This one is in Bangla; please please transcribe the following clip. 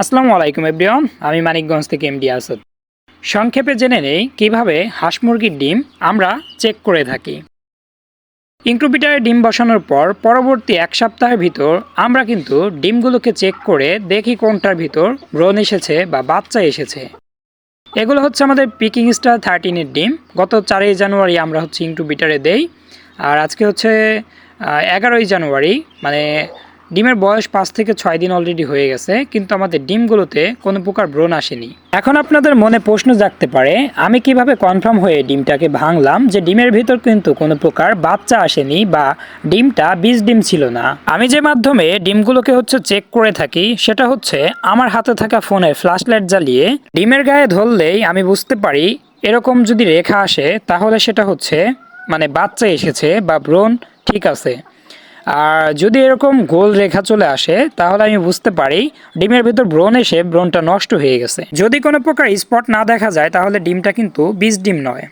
আসসালামু আলাইকুম, এভরিওয়ান। আমি মানিকগঞ্জ থেকে এমডি আসাদ। সংক্ষেপে জেনে নেই কীভাবে হাঁস মুরগির ডিম আমরা চেক করে থাকি। ইনক্রুবিটারে ডিম বসানোর পর পরবর্তী এক সপ্তাহের ভিতর আমরা কিন্তু ডিমগুলোকে চেক করে দেখি কোনটার ভিতর ব্রণ এসেছে বা বাচ্চা এসেছে। এগুলো হচ্ছে আমাদের পিকিং স্টার থার্টিনের ডিম। গত চারই জানুয়ারি আমরা হচ্ছে ইনক্রুবিটারে দেই। আর আজকে হচ্ছে এগারোই জানুয়ারি মানে ডিমের বয়স পাঁচ থেকে ছয় দিন অলরেডি হয়ে গেছে, কিন্তু আমাদের ডিমগুলোতে কোনো প্রকার ব্রণ আসেনি। এখন আপনাদের মনে প্রশ্ন জাগতে পারে, আমি কীভাবে কনফার্ম হয়ে ডিমটাকে ভাঙলাম যে ডিমের ভিতর কিন্তু কোনো প্রকার বাচ্চা আসেনি বা ডিমটা বীজ ডিম ছিল না? আমি যে মাধ্যমে ডিমগুলোকে হচ্ছে চেক করে থাকি, সেটা হচ্ছে আমার হাতে থাকা ফোনের ফ্ল্যাশ লাইট জ্বালিয়ে ডিমের গায়ে ধরলেই আমি বুঝতে পারি এরকম যদি রেখা আসে, তাহলে সেটা হচ্ছে মানে বাচ্চা এসেছে বা ব্রণ ঠিক আছে। আর যদি এরকম গোল রেখা চলে আসে, তাহলে আমি বুঝতে পারি ডিমের ভিতর ব্রণ এসে ব্রণটা নষ্ট হয়ে গেছে। যদি কোনো প্রকার স্পট না দেখা যায়, তাহলে ডিমটা কিন্তু বীজ ডিম নয়।